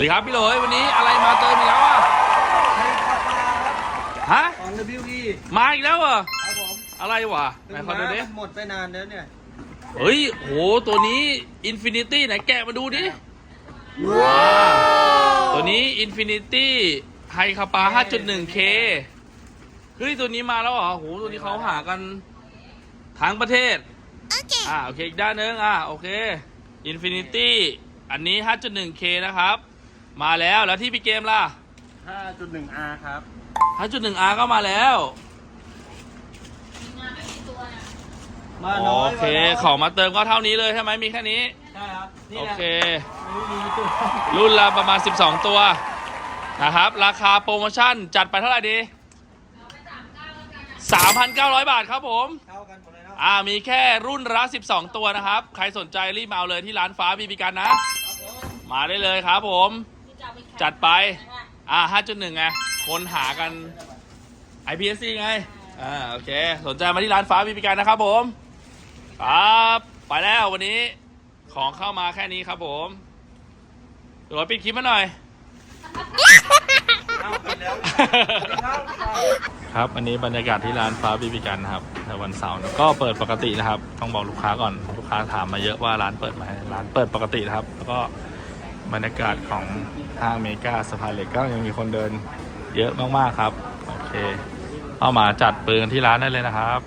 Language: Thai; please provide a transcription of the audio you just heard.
สวัสดีครับพี่โหลยวันนี้อะไรมาเติมอีกแล้วอะฮะของ WE มาอีกแล้วเหรอครับผมอะไรวะไหนขอดูดิหมดไปนานแล้วเนี่ยเฮ้ยโหตัวนี้อินฟินิตี้ไหนแกะมาดูดิว้าวตัวนี้อินฟินิตี้ไฮคาปา 5.1K เฮ้ยตัวนี้มาแล้วเหรอโหตัวนี้เขาหากันทั้งประเทศอ่าโอเคอีกด้านหนึงอ่าโอเคอินฟินิตี้อันนี้ 5.1K นะครับ มาแล้วแล้วที่พี่เกมล่ะ 5.1R ครับ 5.1R ก็มาแล้ว มาโอน้อยเคมาน้ยของมาเติมก็เท่านี้เลยใช่ไหมมีแค่นี้ ใช่ครับนี่โอแหละเค ไม่มีตัวรุ่นละประมาณ 12 ตัวนะครับ ราคาโปรโมชั่นจัดไปเท่าไหร่ดี3,900 บาทครับผม เท่ากันหมดเลยเนาะอ่ามีแค่รุ่นละ12 ตัวนะครับ ใครสนใจรีบมาเอาเลยที่ร้านฟ้าบีบีกันนะ มาได้เลยครับผม จัดไป อ่า 5.1ไงคนหากัน IPSC ไง อ่า โอเค สนใจมาที่ร้านฟ้าบีบีกันนะครับผม ครับ ไปแล้ววันนี้ ของเข้ามาแค่นี้ครับผมเดี๋ยวปิดคลิปมาหน่อยครับครับ อันนี้บรรยากาศที่ร้านฟ้าบีบีกันนะครับในวันเสาร์นะก็เปิดปกตินะครับ ต้องบอกลูกค้าก่อน ลูกค้าถามมาเยอะว่าร้านเปิดไหมร้านเปิดปกตินะครับ แล้วก็ บรรยากาศของห้างเมกาสะพานเหล็กก็ยังมีคนเดินเยอะมากๆครับ โอเค เข้ามาจัดปืนที่ร้านได้เลยนะครับ